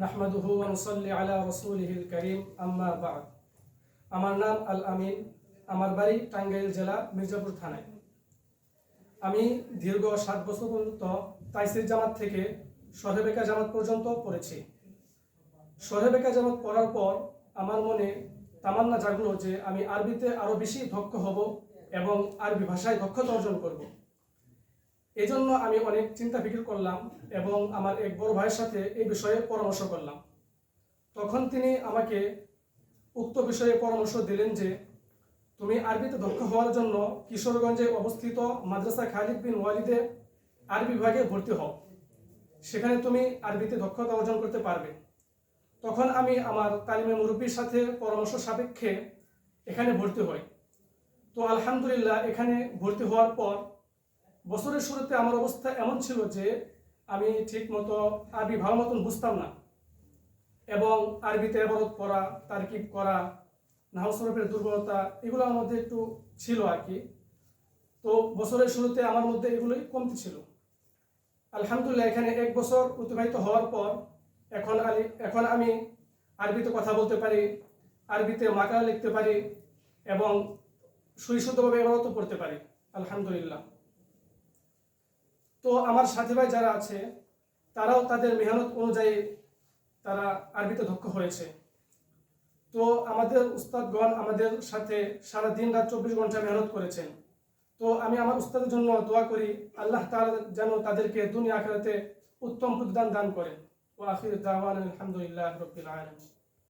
নাহমাদুহু ওয়া নুসাল্লি আলা রাসূলিহিল কারীম, আম্মা বা'দ। আমার নাম আল আমিন আমার বাড়ি টাঙ্গাইল জেলা, মির্জাপুর থানায়। আমি দীর্ঘ সাত বছর পর্যন্ত তাইসির জামাত থেকে শহরেবেকা জামাত পর্যন্ত পড়েছি। শহরেবেকা জামাত পড়ার পর আমার মনে তামান্না জাগলো যে আমি আরবিতে আরও বেশি দক্ষ হব এবং আরবি ভাষায় দক্ষতা অর্জন করব। এজন্য আমি অনেক চিন্তা ফিকির করলাম এবং আমার এক বড় ভাইয়ের সাথে এই বিষয়ে পরামর্শ করলাম। তখন তিনি আমাকে উক্ত বিষয়ে পরামর্শ দিলেন যে, তুমি আরবিতে দক্ষ হওয়ার জন্য কিশোরগঞ্জে অবস্থিত মাদ্রাসা খালিদ বিন ওয়ালিদে আরবি বিভাগে ভর্তি হও। সেখানে তুমি আরবিতে দক্ষতা অর্জন করতে পারবে। তখন আমি আমার তালিমে মুরব্বীর সাথে পরামর্শ সাপেক্ষে এখানে ভর্তি হই। তো আলহামদুলিল্লাহ এখানে ভর্তি হওয়ার পর বছরের শুরুতে আমার অবস্থা এমন ছিল যে আমি ঠিক মতো আরবি ভালো মতন বুঝতাম না। এবং আরবিতে এবারত পড়া, তারকিব করা নাহসরফের দুর্বলতা, এগুলো আমার মধ্যে একটু ছিল আর কি। তো বছরের শুরুতে আমার মধ্যে এগুলোই কমতি ছিল। আলহামদুলিল্লাহ, এখানে এক বছর অতিবাহিত হওয়ার পর এখন আলি, এখন আমি আরবিতে কথা বলতে পারি, আরবিতে মাকালা লিখতে পারি এবং সুইশুদ্ধভাবে এবারত পড়তে পারি। আলহামদুলিল্লাহ। তো আমার সাথী ভাই যারা আছে, তারাও তাদের মেহনত অনুযায়ী তারা আরবিতে দক্ষ হয়েছে। তো আমাদের উস্তাদগণ আমাদের সাথে সারা দিন রাত চব্বিশ ঘণ্টা মেহনত করেছেন। তো আমি আমার উস্তাদের জন্য দোয়া করি, আল্লাহ তাআলা যেন তাদেরকে দুনিয়া আখেরাতে উত্তম প্রতিদান দান করেন। ও আখির দাওয়ান আলহামদুলিল্লাহ রবিল আলম